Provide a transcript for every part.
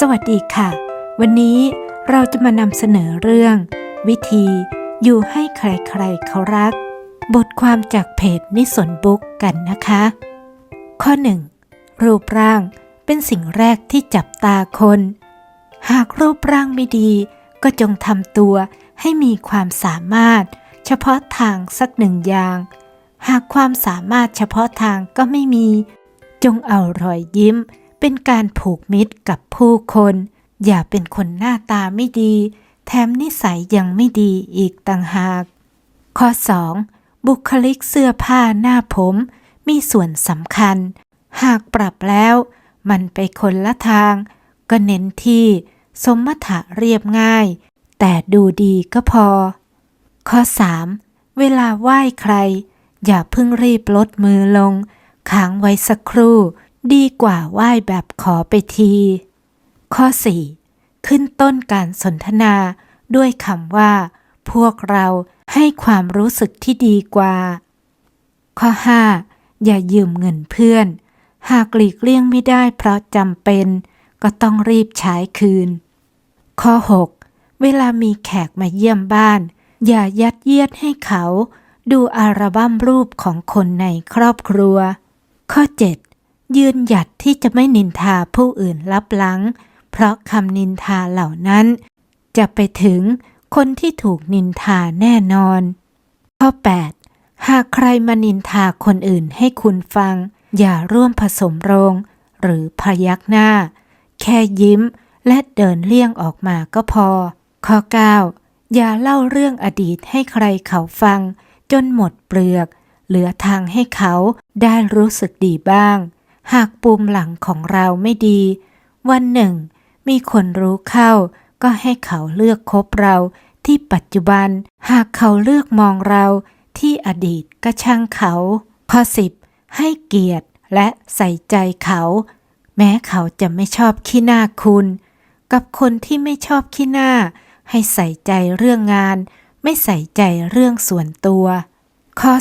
สวัสดีค่ะ วันนี้เราจะมานำเสนอเรื่อง วิธีอยู่ให้ใครๆเขารัก บทความจากเพจนิสนบุ๊กกันนะคะ ข้อ 1. รูปร่างเป็นสิ่งแรกที่จับตาคน หากรูปร่างไม่ดี ก็จงทำตัวให้มีความสามารถ เฉพาะทางสักหนึ่งอย่าง หากความสามารถเฉพาะทางก็ไม่มี จงเอารอยยิ้ม เป็นการผูกมิตรกับผู้คน อย่าเป็นคนหน้าตาไม่ดี แถมนิสัยยังไม่ดีอีกต่างหาก ข้อ 2. บุคลิกเสื้อผ้าหน้าผม มีส่วนสำคัญ หากปรับแล้ว มันไปคนละทาง ก็เน้นที่สมถะเรียบง่าย แต่ดูดีก็พอ ข้อ 3. เวลาไหว้ใคร อย่าเพิ่งรีบลดมือลง ค้างไว้สักครู่ ดีกว่าไหว้แบบขอไปที ข้อ 4. ขึ้นต้นการสนทนาด้วยคำว่า พวกเราให้ความรู้สึกที่ดีกว่า ข้อ 5. อย่ายืมเงินเพื่อน หากหลีกเลี่ยงไม่ได้เพราะจำเป็น ก็ต้องรีบใช้คืน ข้อ 6. เวลามีแขกมาเยี่ยมบ้าน อย่ายัดเยียดให้เขา ดูอัลบั้มรูปของคนในครอบครัว ข้อ 7. ยืนหยัดที่จะไม่นินทาผู้อื่นลับหลัง เพราะคำนินทาเหล่านั้น จะไปถึงคนที่ถูกนินทาแน่นอน ข้อ 8. หากใครมานินทาคนอื่นให้คุณฟัง อย่าร่วมผสมโรง หรือพยักหน้า แค่ยิ้มและเดินเลี่ยงออกมาก็พอ ข้อ 9. อย่าเล่าเรื่องอดีตให้ใครเขาฟัง จนหมดเปลือก เหลือทางให้เขาได้รู้สึกดีบ้าง หากปุ่มหลังของเราไม่ดี วันหนึ่ง มีคนรู้เข้า ก็ให้เขาเลือกคบเราที่ปัจจุบัน หากเขาเลือกมองเราที่อดีตก็ช่างเขาข้อ10ให้เกียรติและใส่ใจเขา แม้เขาจะไม่ชอบขี้หน้าคุณ กับคนที่ไม่ชอบขี้หน้า ให้ใส่ใจเรื่องงาน ไม่ใส่ใจเรื่องส่วนตัว ข้อ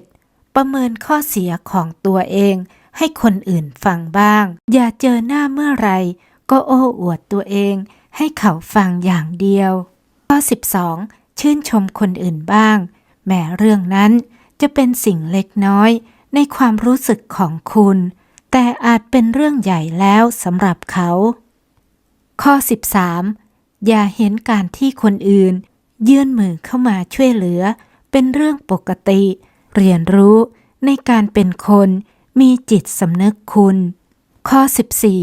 11 ประเมินข้อเสียของตัวเอง ให้คนอื่นฟังบ้าง อย่าเจอหน้าเมื่อไรก็โอ้อวดตัวเอง ให้เขาฟังอย่างเดียว ข้อ 12 ชื่นชมคนอื่นบ้าง แม้เรื่องนั้นจะเป็นสิ่งเล็กน้อย ในความรู้สึกของคุณ แต่อาจเป็นเรื่องใหญ่แล้วสำหรับเขา ข้อ 13 อย่าเห็นการที่คนอื่น ยื่นมือเข้ามาช่วยเหลือ เป็นเรื่องปกติ เรียนรู้ในการเป็นคน มีจิตสำนึกคุณ ข้อ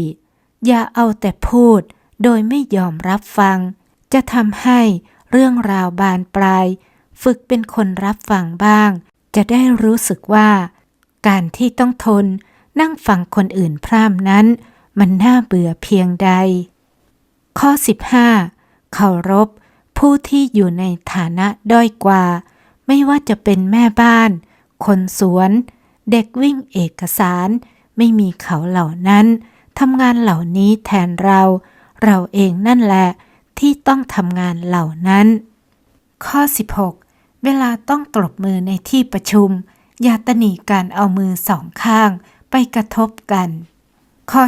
14 อย่าเอาแต่พูดโดยไม่ยอมรับฟัง จะทำให้เรื่องราวบานปลาย ฝึกเป็นคนรับฟังบ้าง จะได้รู้สึกว่า การที่ต้องทนนั่งฟังคนอื่นพร่ำนั้น มันน่าเบื่อเพียงใด ข้อ 15 เคารพ ผู้ที่อยู่ในฐานะด้อยกว่า ไม่ว่าจะเป็นแม่บ้าน คนสวน เด็กวิ่งเอกสาร ไม่มีเขาเหล่านั้นทำงานเหล่านี้แทนเรา เราเองนั่นแหละ ที่ต้องทำงานเหล่านั้น ข้อ 16 เวลาต้องตบมือในที่ประชุม อย่าตนีการเอามือสองข้างไปกระทบกัน ข้อ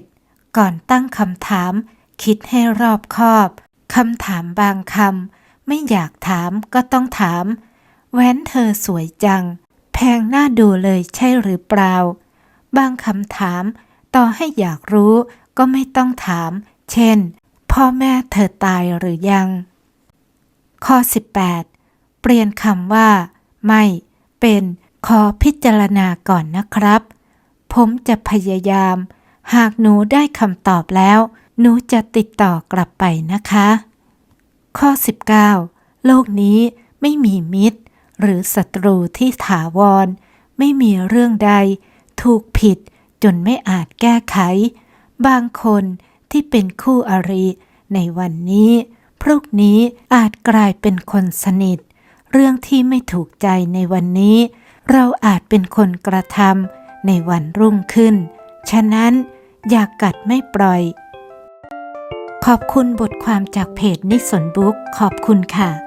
17 ก่อนตั้งคำถาม คิดให้รอบคอบคำถามบางคำไม่อยากถามก็ต้องถาม แว้นเธอสวยจัง แพงน่าดูเลยใช่หรือเปล่า บางคำถาม ต่อให้อยากรู้ก็ไม่ต้องถาม เช่น พ่อแม่เธอตายหรือยัง ข้อ 18 เปลี่ยนคำว่า ไม่ เป็นขอพิจารณาก่อนนะครับ ผมจะพยายาม หากหนูได้คำตอบแล้ว หนูจะติดต่อกลับไปนะคะ ข้อ 19 โลกนี้ไม่มีมิตร หรือศัตรูที่ถาวร ไม่มีเรื่องใด ถูกผิดจนไม่อาจแก้ไข บางคนที่เป็นคู่อริ ในวันนี้ พรุ่งนี้อาจกลายเป็นคนสนิท เรื่องที่ไม่ถูกใจในวันนี้ เราอาจเป็นคนกระทำในวันรุ่งขึ้น ฉะนั้นอย่ากกัดไม่ปล่อย ขอบคุณบทความจากเพจนิสนบุ๊กขอบคุณค่ะ